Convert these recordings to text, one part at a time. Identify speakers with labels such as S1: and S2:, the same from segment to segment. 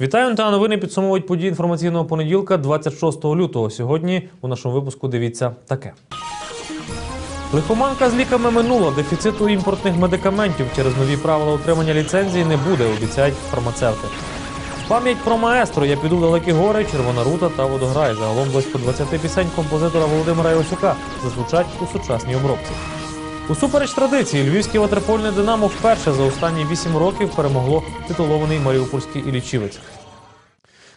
S1: Вітаю та новини підсумовують події інформаційного понеділка 26 лютого. Сьогодні у нашому випуску дивіться таке. Лихоманка з ліками минула. Дефіциту імпортних медикаментів через нові правила утримання ліцензії не буде, обіцяють фармацевти. Пам'ять про маестро Я піду далекі гори, Червона рута та водограй. Загалом близько 20 пісень композитора Володимира Івасюка зазвучать у сучасній обробці. Усупереч традиції, львівське ватерпольне динамо вперше за останні вісім років перемогло титулований маріупольський Іллічівець.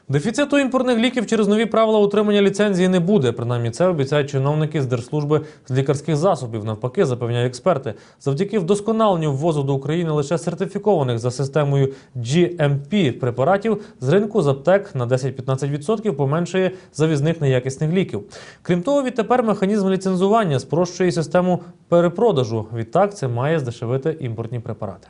S1: Дефіциту імпортних ліків через нові правила утримання ліцензії не буде. Принаймні це обіцяють чиновники з Держслужби з лікарських засобів. Навпаки, запевняють експерти. Завдяки вдосконаленню ввозу до України лише сертифікованих за системою GMP препаратів з ринку з аптек на 10-15% поменшує завізних неякісних ліків. Крім того, відтепер механізм ліцензування спрощує систему перепродажу. Відтак це має здешевити імпортні препарати.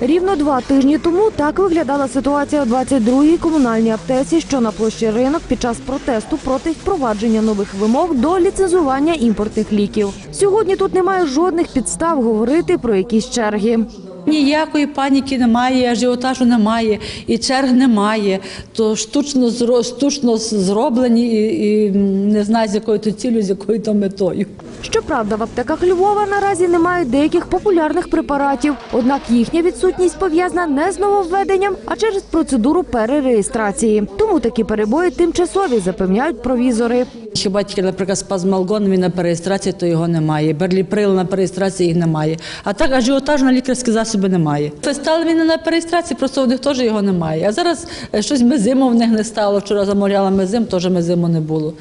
S2: Рівно два тижні тому так виглядала ситуація у 22-й комунальній аптеці, що на площі ринок під час протесту проти впровадження нових вимог до ліцензування імпортних ліків. Сьогодні тут немає жодних підстав говорити про якісь черги.
S3: Ніякої паніки немає, ажіотажу немає, і черг немає. То штучно штучно зроблені і, і не знаю з якою то цілею, з якою то метою.
S2: Щоправда, в аптеках Львова наразі немає деяких популярних препаратів. Однак їхня відсутність пов'язана не з нововведенням, а через процедуру перереєстрації. Тому такі перебої тимчасові запевняють провізори.
S3: Хіба тільки, наприклад, спазмалгон він на переєстрації, то його немає. Берліприл на переєстрації їх немає. А так ажіотаж на лікарські засоби немає. Фестал він на переєстрації, просто у них теж його немає. А зараз е, щось мезиму в них не стало. Вчора замовляла мезим, теж мезиму не було.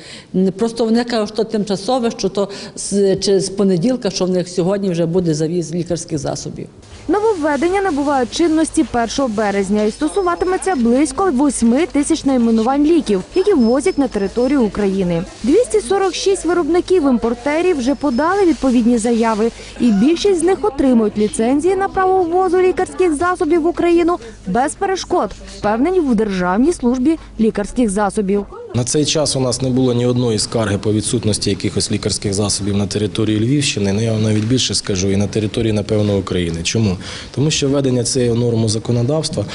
S3: Просто вони кажуть, що тимчасове, що то з, чи з понеділка, що в них сьогодні вже буде завіз лікарських засобів.
S2: Нововведення набувають чинності 1 березня і стосуватиметься близько 8 тисяч найменувань ліків, які ввозять на територію України. 246 виробників-імпортерів вже подали відповідні заяви, і більшість з них отримують ліцензії на право ввозу лікарських засобів в Україну без перешкод, впевнені в Державній службі лікарських засобів.
S4: На цей час у нас не було ні одної скарги по відсутності якихось лікарських засобів на території Львівщини. Ну я вам навіть більше скажу, і на території, напевно, України. Чому? Тому що введення цієї норми законодавства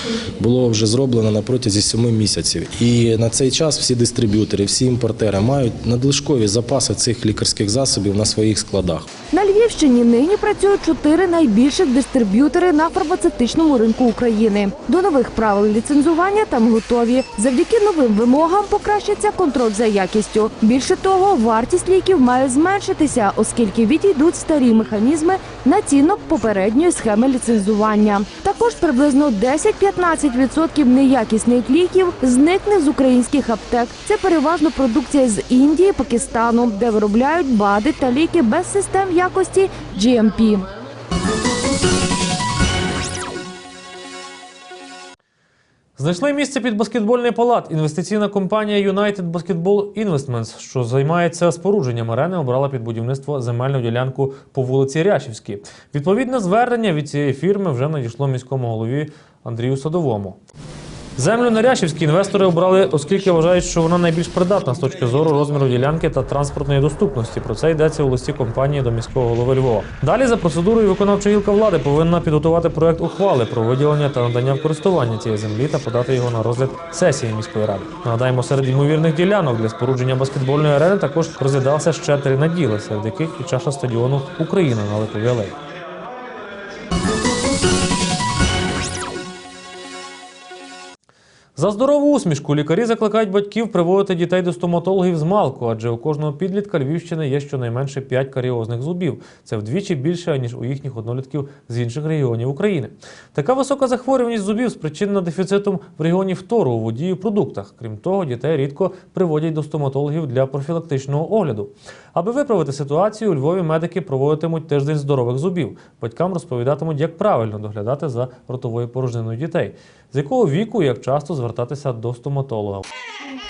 S4: було вже зроблено на протязі семи місяців. І на цей час всі дистриб'ютори, всі імпортери мають надлишкові запаси цих лікарських засобів на своїх складах.
S2: На Львівщині нині працюють чотири найбільших дистриб'ютори на фармацевтичному ринку України. До нових правил ліцензування там готові. Завдяки новим вимогам покращиться контроль за якістю. Більше того, вартість ліків має зменшитися, оскільки відійдуть старі механізми націнок попередньої схеми ліцензування. Також приблизно 10-15% неякісних ліків зникне з українських аптек. Це переважно продукція з Індії, Пакистану, де виробляють БАДи та ліки без систем якості GMP.
S1: Знайшли місце під баскетбольний палат. Інвестиційна компанія United Basketball Investments, що займається спорудженням арени, обрала під будівництво земельну ділянку по вулиці Ряшівській. Відповідне звернення від цієї фірми вже надійшло міському голові Андрію Садовому. Землю на Ряшівській інвестори обрали, оскільки вважають, що вона найбільш придатна з точки зору розміру ділянки та транспортної доступності. Про це йдеться у листі компанії до міського голови Львова. Далі за процедурою виконавча гілка влади повинна підготувати проект ухвали про виділення та надання в користування цієї землі та подати його на розгляд сесії міської ради. Нагадаємо, серед ймовірних ділянок для спорудження баскетбольної арени також розглядалися ще три наділи, серед яких і чаша стадіону Україна на Липовій алеї. За здорову усмішку лікарі закликають батьків приводити дітей до стоматологів з малку, адже у кожного підлітка Львівщини є щонайменше 5 каріозних зубів. Це вдвічі більше ніж у їхніх однолітків з інших регіонів України. Така висока захворюваність зубів спричинена дефіцитом в регіоні фтору у воді і продуктах. Крім того, дітей рідко приводять до стоматологів для профілактичного огляду. Аби виправити ситуацію, у Львові медики проводитимуть тиждень здорових зубів. Батькам розповідатимуть, як правильно доглядати за ротовою порожниною дітей, з якого віку і як часто звертатися до стоматолога.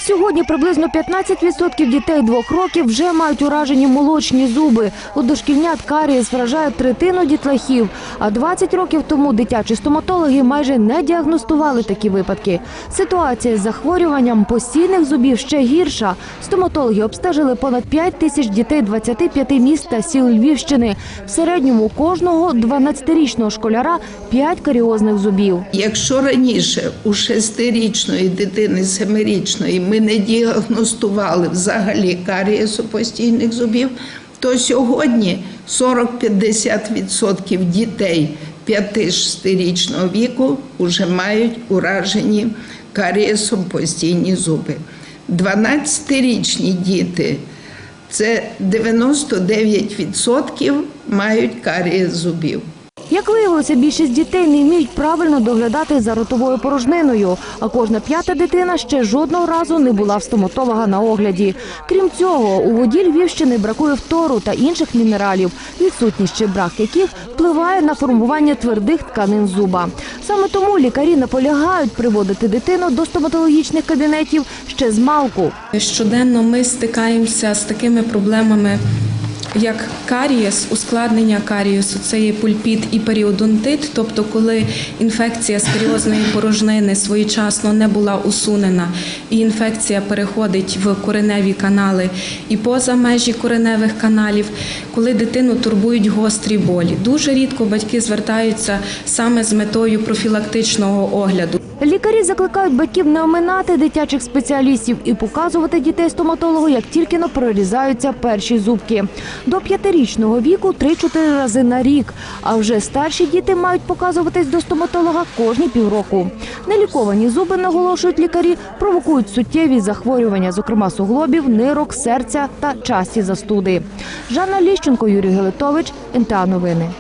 S2: Сьогодні приблизно 15% дітей двох років вже мають уражені молочні зуби. У дошкільнят карієс вражає третину дітлахів. А 20 років тому дитячі стоматологи майже не діагностували такі випадки. Ситуація з захворюванням постійних зубів ще гірша. Стоматологи обстежили понад 5 тисяч дітей 25 міст та сіл Львівщини. В середньому кожного 12-річного школяра 5 каріозних зубів.
S5: Якщо раніше у шестирічної дитини, семирічної ми не діагностували взагалі карієсу постійних зубів, то сьогодні 40-50% дітей 5-6-річного віку вже мають уражені карієсом постійні зуби. 12-річні діти це 99% мають карі зубів.
S2: Як виявилося, більшість дітей не вміють правильно доглядати за ротовою порожниною, а кожна п'ята дитина ще жодного разу не була в стоматолога на огляді. Крім цього, у воді Львівщини бракує фтору та інших мінералів, відсутність чи брак яких впливає на формування твердих тканин зуба. Саме тому лікарі наполягають приводити дитину до стоматологічних кабінетів ще з малку.
S6: Щоденно ми стикаємося з такими проблемами, як карієс, ускладнення карієсу, це є пульпіт і періодонтит, тобто коли інфекція з порожнини своєчасно не була усунена, і інфекція переходить в кореневі канали і поза межі кореневих каналів, коли дитину турбують гострі болі. Дуже рідко батьки звертаються саме з метою профілактичного огляду.
S2: Лікарі закликають батьків не оминати дитячих спеціалістів і показувати дітей стоматологу, як тільки но прорізаються перші зубки. До п'ятирічного віку 3-4 рази на рік. А вже старші діти мають показуватись до стоматолога кожні півроку. Неліковані зуби, наголошують лікарі, провокують суттєві захворювання, зокрема суглобів, нирок, серця та часті застуди. Жанна Ліщенко, Юрій Гелетович, НТА Новини.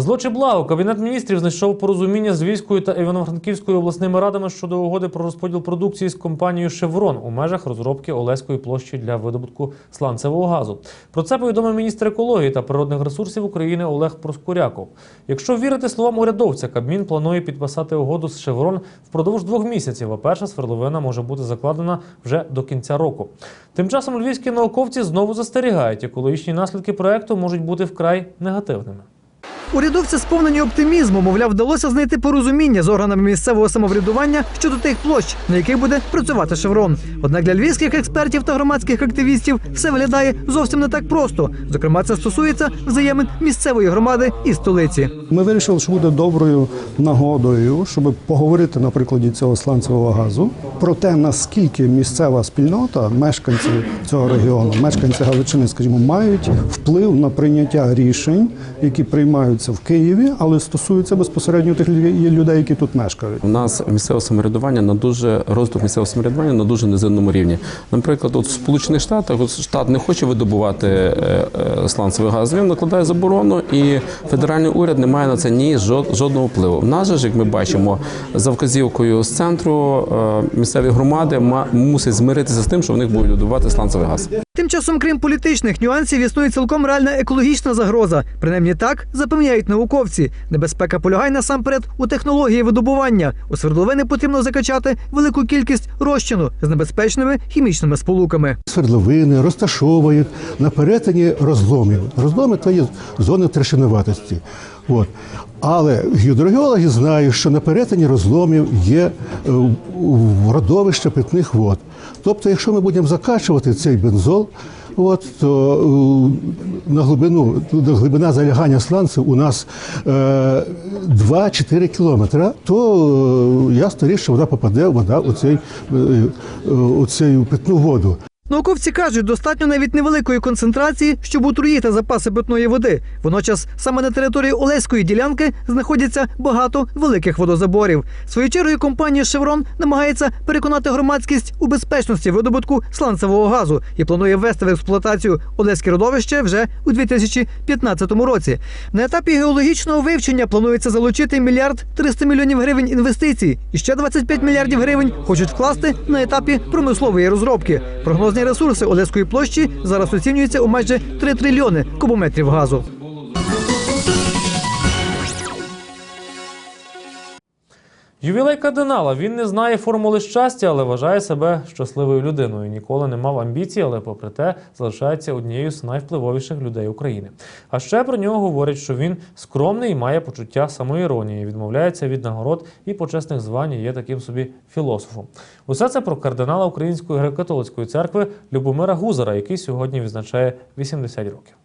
S1: Зло чи благо кабінет міністрів знайшов порозуміння з Львівською та Івано-Франківською обласними радами щодо угоди про розподіл продукції з компанією Шеврон у межах розробки Олеської площі для видобутку сланцевого газу. Про це повідомив міністр екології та природних ресурсів України Олег Проскуряков. Якщо вірити словам урядовця, Кабмін планує підписати угоду з Шеврон впродовж двох місяців. А перша свердловина може бути закладена вже до кінця року. Тим часом львівські науковці знову застерігають, екологічні наслідки проекту можуть бути вкрай негативними.
S7: Урядовці сповнені оптимізму, мовляв, вдалося знайти порозуміння з органами місцевого самоврядування щодо тих площ, на яких буде працювати шеврон. Однак для львівських експертів та громадських активістів все виглядає зовсім не так просто. Зокрема, це стосується взаємин місцевої громади і столиці.
S8: Ми вирішили, що буде доброю нагодою, щоб поговорити на прикладі цього сланцевого газу про те, наскільки місцева спільнота, мешканці цього регіону, мешканці Галичини, скажімо, мають вплив на прийняття рішень, які приймаються в Києві, але стосуються безпосередньо тих людей, які тут мешкають.
S9: У нас місцеве самоврядування на дуже розвиток місцевого самоврядування на дуже низинному рівні. Наприклад, от в Сполучених Штатах штат не хоче видобувати е, е, сланцевий газ. Він накладає заборону, і федеральний уряд не має на це ні жод- жодного впливу. В нас же ж, як ми бачимо, за вказівкою з центру е, місцеві громади ма- мусять змиритися з тим, що в них будуть видобувати сланцевий газ.
S7: Тим часом, крім політичних нюансів, існує цілком реальна екологічна загроза. Принаймні так запевняють науковці. Небезпека полягає насамперед у технології видобування. У свердловини потрібно закачати велику кількість розчину з небезпечними хімічними сполуками.
S8: Свердловини розташовують на перетині розломів. Розломи то є зони трешинуватості. От. Але гідрогеологи знають, що на перетині розломів є е, родовище питних вод. Тобто, якщо ми будемо закачувати цей бензол, от, то е, на глибину, глибина залягання сланців у нас е, 2-4 кілометри, то е, ясно річ, що вона попаде вода у, цей, е, е, у цю питну воду.
S7: Науковці кажуть, достатньо навіть невеликої концентрації, щоб отруїти запаси питної води. Водночас саме на території Олеської ділянки знаходяться багато великих водозаборів. Своєю чергою компанія Шеврон намагається переконати громадськість у безпечності видобутку сланцевого газу і планує ввести в експлуатацію Олеське родовище вже у 2015 році. На етапі геологічного вивчення планується залучити мільярд 300 мільйонів гривень інвестицій і ще 25 мільярдів гривень хочуть вкласти на етапі промислової розробки. Прогнозні ресурси Олеської площі зараз оцінюються у майже 3 трильйони кубометрів газу.
S1: Ювілей кардинала. Він не знає формули щастя, але вважає себе щасливою людиною. Ніколи не мав амбіцій, але попри те залишається однією з найвпливовіших людей України. А ще про нього говорять, що він скромний і має почуття самоіронії, відмовляється від нагород і почесних звань і є таким собі філософом. Усе це про кардинала Української греко-католицької церкви Любомира Гузара, який сьогодні відзначає 80 років.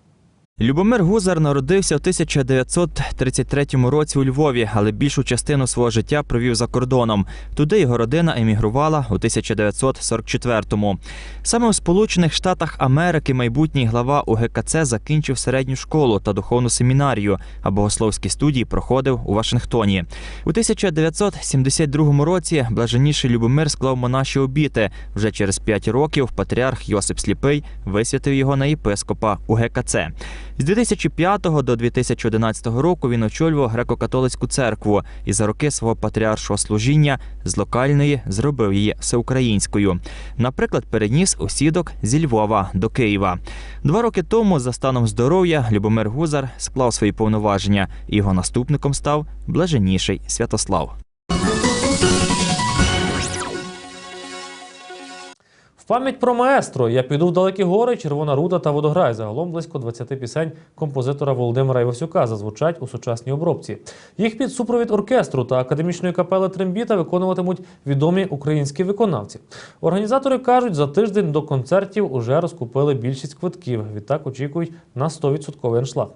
S10: Любомир Гузар народився в 1933 році у Львові, але більшу частину свого життя провів за кордоном. Туди його родина емігрувала у 1944-му. Саме у Сполучених Штатах Америки майбутній глава УГКЦ закінчив середню школу та духовну семінарію, а богословські студії проходив у Вашингтоні. У 1972 році блаженніший Любомир склав монаші обіти. Вже через п'ять років патріарх Йосип Сліпий висвятив його на єпископа УГКЦ. З 2005 до 2011 року він очолював греко-католицьку церкву і за роки свого патріаршого служіння з локальної зробив її всеукраїнською. Наприклад, переніс осідок зі Львова до Києва. Два роки тому, за станом здоров'я, Любомир Гузар склав свої повноваження, його наступником став блаженніший Святослав.
S1: Пам'ять про маестро я піду в далекі гори, Червона Рута та Водограй. Загалом близько 20 пісень композитора Володимира Івасюка зазвучать у сучасній обробці. Їх під супровід оркестру та академічної капели Трембіта виконуватимуть відомі українські виконавці. Організатори кажуть, за тиждень до концертів уже розкупили більшість квитків. Відтак очікують на 100% аншлаг.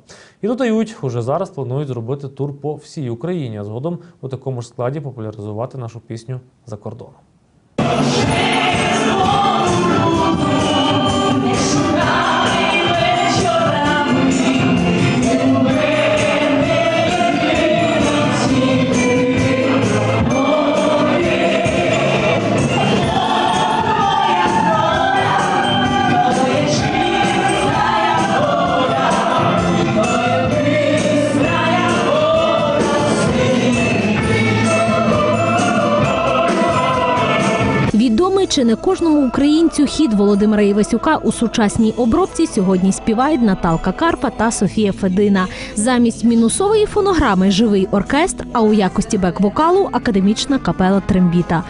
S1: І додають, уже зараз планують зробити тур по всій Україні, а згодом у такому ж складі популяризувати нашу пісню за кордоном.
S11: Oh, чи не кожному українцю хід Володимира Івасюка у сучасній обробці сьогодні співають Наталка Карпа та Софія Федина. Замість мінусової фонограми живий оркестр, а у якості бек-вокалу академічна капела Трембіта.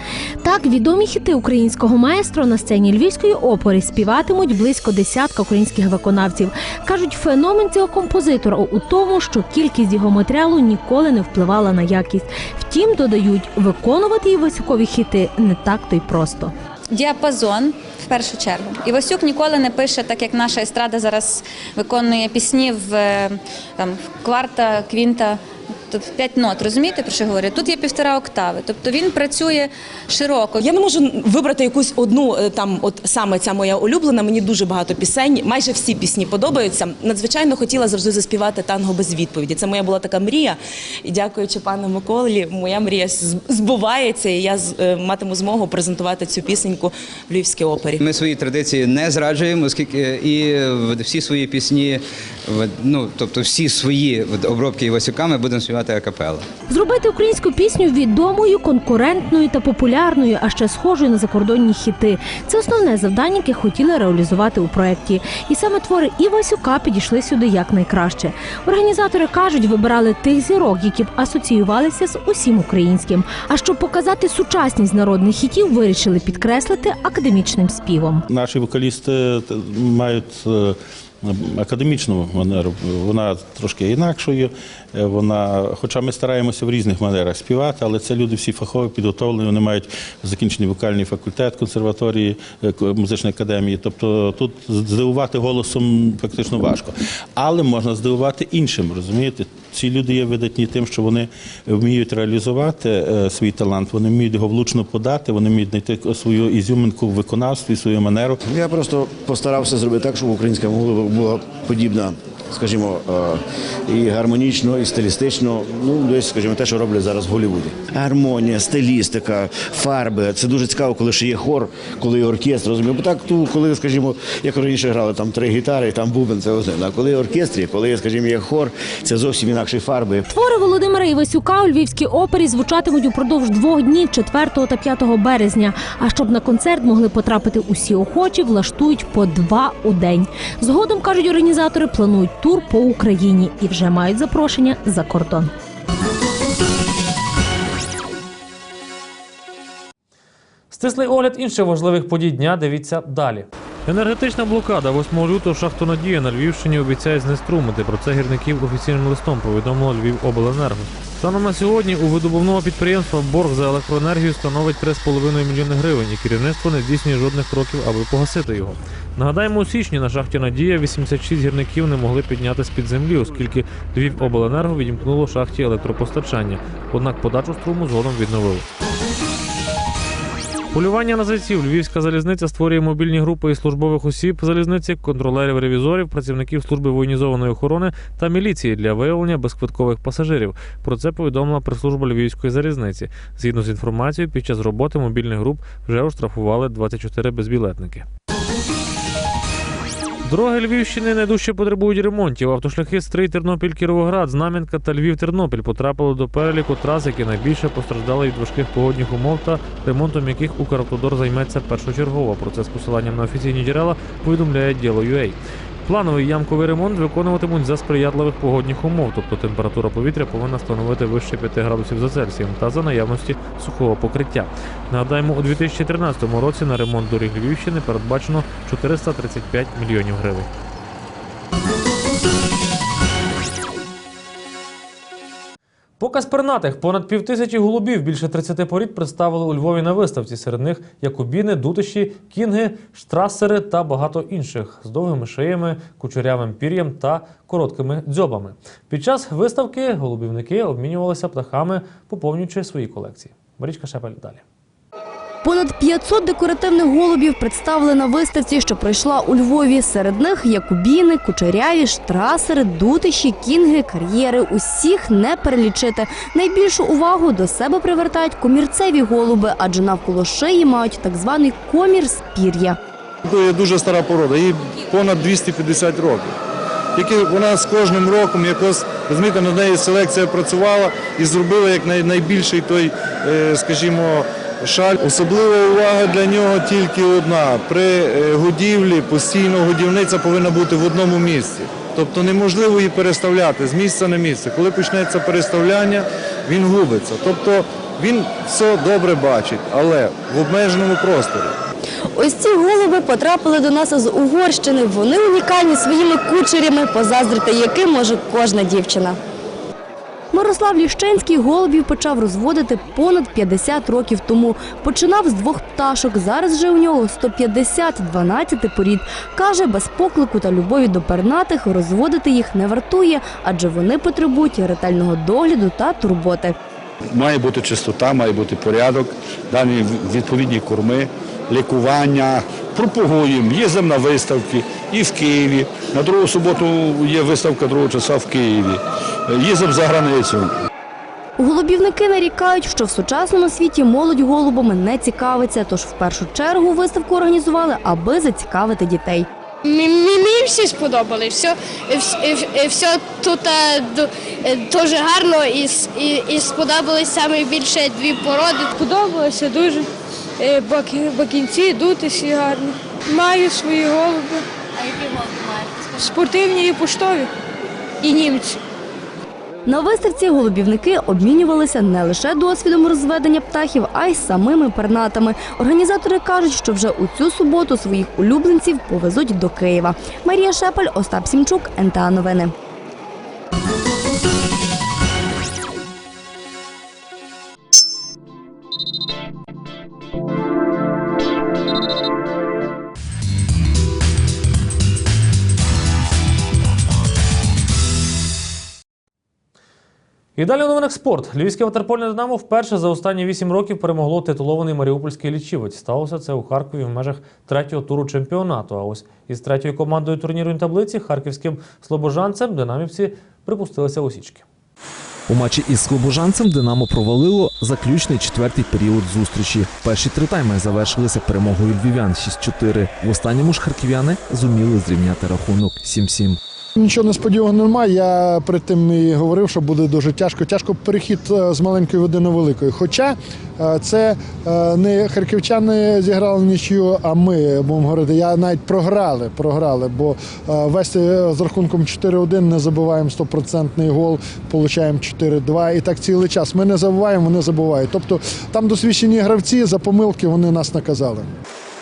S11: Так відомі хіти українського маестро на сцені львівської опери співатимуть близько десятка українських виконавців. кажуть, феномен цього композитора у тому, що кількість його матеріалу ніколи не впливала на якість. Втім, додають, виконувати Івасюкові хіти не так то й просто.
S12: Діапазон в першу чергу. Івасюк ніколи не пише, так як наша естрада зараз виконує пісні в е, там кварта, квінта. Тобто п'ять нот, розумієте, про що говорю? Тут є півтора октави. Тобто він працює широко.
S13: Я не можу вибрати якусь одну е, там, от саме ця моя улюблена. Мені дуже багато пісень. Майже всі пісні подобаються. Надзвичайно хотіла завжди заспівати танго без відповіді. Це моя була така мрія. І дякуючи пану Миколі, моя мрія збувається, і я з- е, матиму змогу презентувати цю пісеньку в Львівській опері.
S14: Ми свої традиції не зраджуємо, оскільки і в- всі свої пісні, ну тобто всі свої обробки Івасюка ми будемо співати акапела.
S11: Зробити українську пісню відомою, конкурентною та популярною, а ще схожою на закордонні хіти. Це основне завдання, яке хотіли реалізувати у проєкті. І саме твори Івасюка підійшли сюди якнайкраще. Організатори кажуть, вибирали тих зірок, які б асоціювалися з усім українським. А щоб показати сучасність народних хітів, вирішили підкреслити академічним співом.
S15: Наші вокалісти мають е, академічну манеру. Вона трошки інакшою. Е, Вона, хоча ми стараємося в різних манерах співати, але це люди всі фахово підготовлені, вони мають закінчений вокальний факультет консерваторії е, музичної академії. Тобто тут здивувати голосом фактично важко. Але можна здивувати іншим, розумієте? Ці люди є видатні тим, що вони вміють реалізувати е, свій талант, вони вміють його влучно подати, вони вміють знайти свою ізюминку в виконавстві, свою манеру.
S16: Я просто постарався зробити так, щоб українська мова була подібна, скажімо, е, і гармонічно, і стилістично. Ну, десь, скажімо, те, що роблять зараз в Голлівуді. Гармонія, стилістика, фарби. Це дуже цікаво, коли ще є хор, коли є оркестр. Розумію. Бо так, ну, коли, скажімо, як раніше грали там три гітари, там бубен, це одне. А коли оркестрі, коли, скажімо, є хор, це зовсім інакші фарби.
S11: Твори Володимира Івасюка у Львівській опері звучатимуть упродовж двох днів 4 та 5 березня. А щоб на концерт могли потрапити усі охочі, влаштують по два у день. Згодом кажуть організатори, планують тур по Україні і вже мають запрошення за кордон.
S1: Стислий огляд інших важливих подій дня. Дивіться далі. Енергетична блокада 8 лютого шахту Надія на Львівщині обіцяє знеструмити. Про це гірників офіційним листом повідомило Львівобленерго. Станом на сьогодні у видобувного підприємства борг за електроенергію становить 3,5 мільйони гривень, і керівництво не здійснює жодних кроків, аби погасити його. Нагадаємо, у січні на шахті Надія 86 гірників не могли підняти з під землі, оскільки Львівобленерго відімкнуло шахті електропостачання. Однак подачу струму згодом відновили. Полювання на зайців. Львівська залізниця створює мобільні групи із службових осіб залізниці, контролерів, ревізорів, працівників служби воєнізованої охорони та міліції для виявлення безквиткових пасажирів. Про це повідомила прес-служба Львівської залізниці. Згідно з інформацією, під час роботи мобільних груп вже оштрафували 24 безбілетники. Дороги Львівщини найдужче потребують ремонтів. Автошляхи Стрий, Тернопіль, Кіровоград, Знам'янка та Львів Тернопіль потрапили до переліку трас, які найбільше постраждали від важких погодних умов та ремонтом яких Укравтодор займеться першочергово. Про це з посиланням на офіційні джерела повідомляє Діло.ua. Плановий ямковий ремонт виконуватимуть за сприятливих погодних умов, тобто температура повітря повинна становити вище 5 градусів за Цельсієм та за наявності сухого покриття. Нагадаємо, у 2013 році на ремонт доріг Львівщини передбачено 435 мільйонів гривень. Показ пернатих понад півтисячі голубів, більше 30 порід представили у Львові на виставці. Серед них якубіни, дутиші, кінги, штрасери та багато інших з довгими шиями, кучерявим пір'ям та короткими дзьобами. Під час виставки голубівники обмінювалися птахами, поповнюючи свої колекції. Марічка Шепель далі.
S17: Понад 500 декоративних голубів представили на виставці, що пройшла у Львові. Серед них якубіни, кучеряві, штрасери, дутиші, кінги, кар'єри. Усіх не перелічити. Найбільшу увагу до себе привертають комірцеві голуби, адже навколо шиї мають так званий комір з пір'я.
S18: Дуже стара порода, їй понад 250 років. Тільки вона з кожним роком якось, розумієте, над нею селекція працювала і зробила як найбільший той, е, скажімо, шаль. Особлива увага для нього тільки одна. При е, годівлі постійно годівниця повинна бути в одному місці. Тобто неможливо її переставляти з місця на місце. Коли почнеться переставляння, він губиться. Тобто він все добре бачить, але в обмеженому просторі.
S17: Ось ці голуби потрапили до нас з Угорщини. Вони унікальні своїми кучерями, позаздрити яким може кожна дівчина. Мирослав Ліщенський голубів почав розводити понад 50 років тому. Починав з двох пташок. Зараз же у нього 150 12 порід. Каже, без поклику та любові до пернатих розводити їх не вартує, адже вони потребують ретельного догляду та турботи.
S19: Має бути чистота, має бути порядок, дані відповідні корми, лікування. Пропагуємо, їздимо на виставки і в Києві. На другу суботу є виставка другого часа в Києві. Їздимо за границю.
S17: Голубівники нарікають, що в сучасному світі молодь голубами не цікавиться, тож в першу чергу виставку організували, аби зацікавити дітей.
S20: Мені всі сподобали. Все, все, все тут е, е, дуже гарно і, і, і сподобались саме більше дві породи. Сподобалося дуже. Е, бак- Бакінці, дутисі гарні. Маю свої голуби. А які голуби маєте? Спортивні і поштові. І німці.
S17: На виставці голубівники обмінювалися не лише досвідом розведення птахів, а й самими пернатами. Організатори кажуть, що вже у цю суботу своїх улюбленців повезуть до Києва. Марія Шепель, Остап Сімчук, НТА Новини.
S1: І далі у новинах спорт. Львівське ватерпольне Динамо вперше за останні вісім років перемогло титулований Маріупольський лічівець. Сталося це у Харкові в межах третього туру чемпіонату. А ось із третьою командою турнірної таблиці харківським слобожанцем динамівці припустилися осічки.
S21: У матчі із Слобожанцем Динамо провалило заключний четвертий період зустрічі. Перші три тайми завершилися перемогою львів'ян 6-4. В останньому ж харків'яни зуміли зрівняти рахунок 7-7.
S22: Нічого несподіваного немає. Я перед тим і говорив, що буде дуже тяжко. Тяжко перехід е, з маленької води на великої. Хоча е, це е, не харківчани зіграли нічию, а ми будемо говорити. Я навіть програли, програли, бо вести з рахунком 4-1 не забуваємо стопроцентний гол, получаємо 4-2 і так цілий час. Ми не забуваємо, вони забувають. Тобто там досвідчені гравці за помилки вони нас наказали.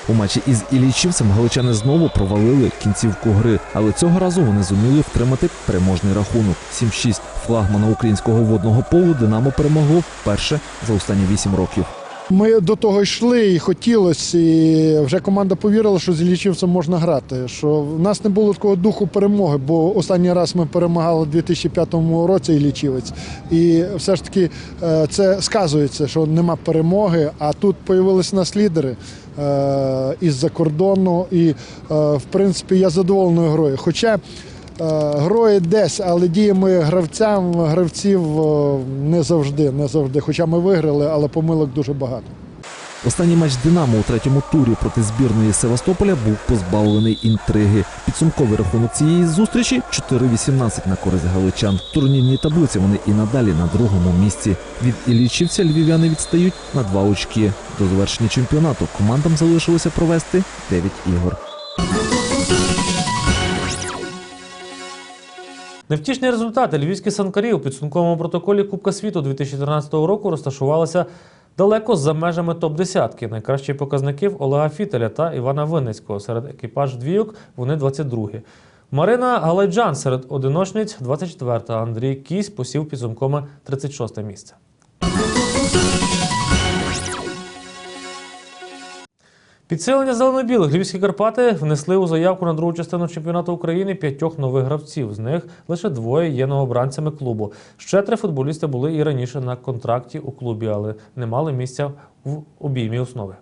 S21: У матчі із Іллічівцем галичани знову провалили кінцівку гри, але цього разу вони зуміли втримати переможний рахунок. 7-6 флагмана українського водного полу Динамо перемогло вперше за останні 8 років.
S22: Ми до того йшли і хотілося, і вже команда повірила, що з Іллічівцем можна грати. Що в нас не було такого духу перемоги, бо останній раз ми перемагали у 2005 році Іллічівець. І все ж таки е, це сказується, що нема перемоги. А тут з'явилися нас лідери е, із-за кордону. І, е, в принципі, я задоволений грою. Хоча Е, Грою десь, але діями гравцям, гравців е, не завжди, не завжди. Хоча ми виграли, але помилок дуже багато.
S21: Останній матч Динамо у третьому турі проти збірної Севастополя був позбавлений інтриги. Підсумковий рахунок цієї зустрічі 4-18 на користь галичан. В турнірній таблиці вони і надалі на другому місці. Від Іллічівця львів'яни відстають на два очки. До завершення чемпіонату командам залишилося провести 9 ігор.
S1: Невтішні результати львівські санкарі у підсумковому протоколі Кубка світу 2013 року розташувалися далеко за межами топ-10. Найкращі показники в Олега Фітеля та Івана Винницького. Серед екіпаж двійок вони 22-гі. Марина Галайджан серед одиночниць 24-та. Андрій Кісь посів підсумкове 36 місце. Підсилення зелено-білих львівські Карпати внесли у заявку на другу частину чемпіонату України п'ятьох нових гравців. З них лише двоє є новобранцями клубу. Ще три футболісти були і раніше на контракті у клубі, але не мали місця в обіймі основи.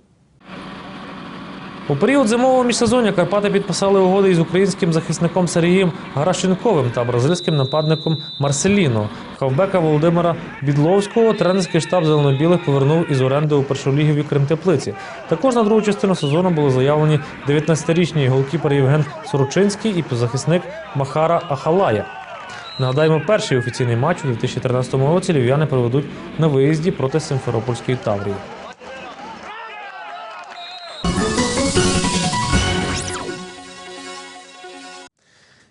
S1: У період зимового міжсезоння Карпати підписали угоди із українським захисником Сергієм Гарашенковим та бразильським нападником Марселіно. Хавбека Володимира Бідловського тренерський штаб зеленобілих повернув із оренди у першолігові Кримтеплиці. Також на другу частину сезону були заявлені 19-річний голкіпер Євген Сорочинський і півзахисник Махара Ахалая. Нагадаємо, перший офіційний матч у 2013 році львів'яни проведуть на виїзді проти Симферопольської Таврії.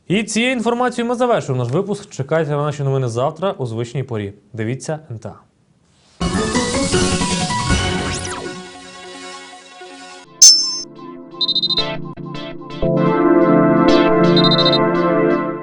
S1: І цією інформацією ми завершуємо наш випуск. Чекайте на наші новини завтра у звичній порі. Дивіться НТА.